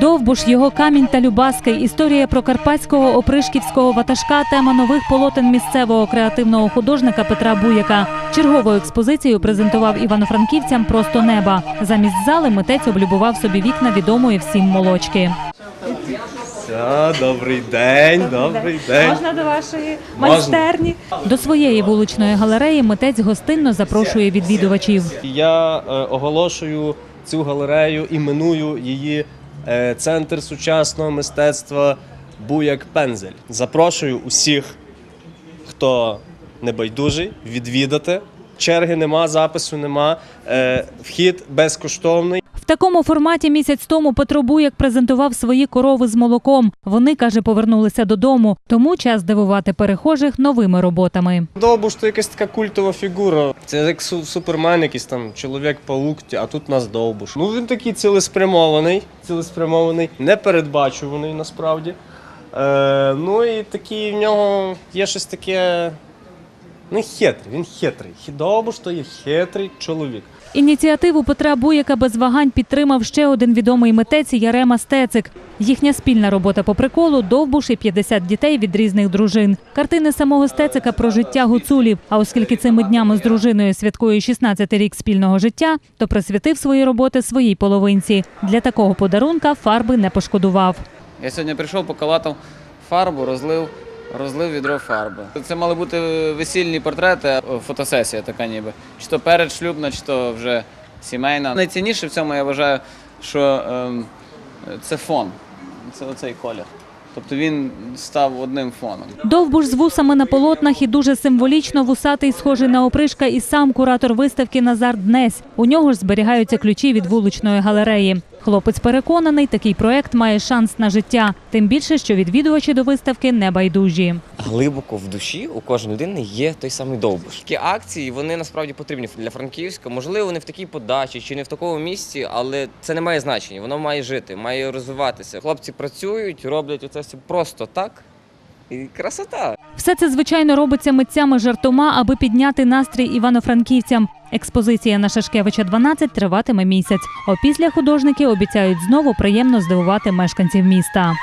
Довбуш, його камінь та Любаски. Історія про карпатського опришківського ватажка. Тема нових полотен місцевого креативного художника Петра Буяка. Чергову експозицію презентував івано-франківцям просто неба. Замість зали митець облюбував собі вікна відомої всім молочки. Все, добрий день, добрий день. Можна до вашої Можна. майстерні? До своєї вуличної галереї митець гостинно запрошує відвідувачів. Я е, оголошую цю галерею, іменую її е, Центр сучасного мистецтва Буяк Пензель. Запрошую усіх, хто небайдужий, відвідати. Черги нема, запису нема. Е, вхід безкоштовний. В такому форматі місяць тому Петро Буяк презентував свої корови з молоком. Вони каже, повернулися додому, тому час дивувати перехожих новими роботами. Довбуш то якась така культова фігура. Це як су- супермен, якийсь там чоловік-паук, а тут нас довбуш. Ну він такий цілеспрямований, цілеспрямований, непередбачуваний насправді. Е, ну і такий в нього є щось таке. Не хитрий, він хитрий. Хі- Довбуш то є хитрий чоловік. Ініціативу Петра Буяка без вагань підтримав ще один відомий митець Ярема Стецик. Їхня спільна робота по приколу довбуш і 50 дітей від різних дружин. Картини самого Стецика про життя гуцулів. А оскільки цими днями з дружиною святкує 16-й рік спільного життя, то присвятив свої роботи своїй половинці. Для такого подарунка фарби не пошкодував. Я сьогодні прийшов, поколатав фарбу, розлив, розлив відро фарби. Це мали бути весільні портрети, фотосесія така ніби. Чи то передшлюбна, чи то вже сімейна. Найцінніше в цьому я вважаю, що ем, це фон. Це оцей колір. Тобто він став одним фоном. Довбуш з вусами на полотнах і дуже символічно вусатий, схожий на опришка, і сам куратор виставки Назар Днесь. У нього ж зберігаються ключі від вуличної галереї. Хлопець переконаний, такий проект має шанс на життя. Тим більше, що відвідувачі до виставки не байдужі. глибоко в душі у кожної людини є той самий довбуш. Такі акції вони насправді потрібні для Франківська. Можливо, не в такій подачі чи не в такому місці, але це не має значення. Воно має жити, має розвиватися. Хлопці працюють, роблять оце все просто так. І красота. Все це звичайно робиться митцями жартома, аби підняти настрій івано-франківцям. Експозиція на Шашкевича 12 триватиме місяць. Опісля художники обіцяють знову приємно здивувати мешканців міста.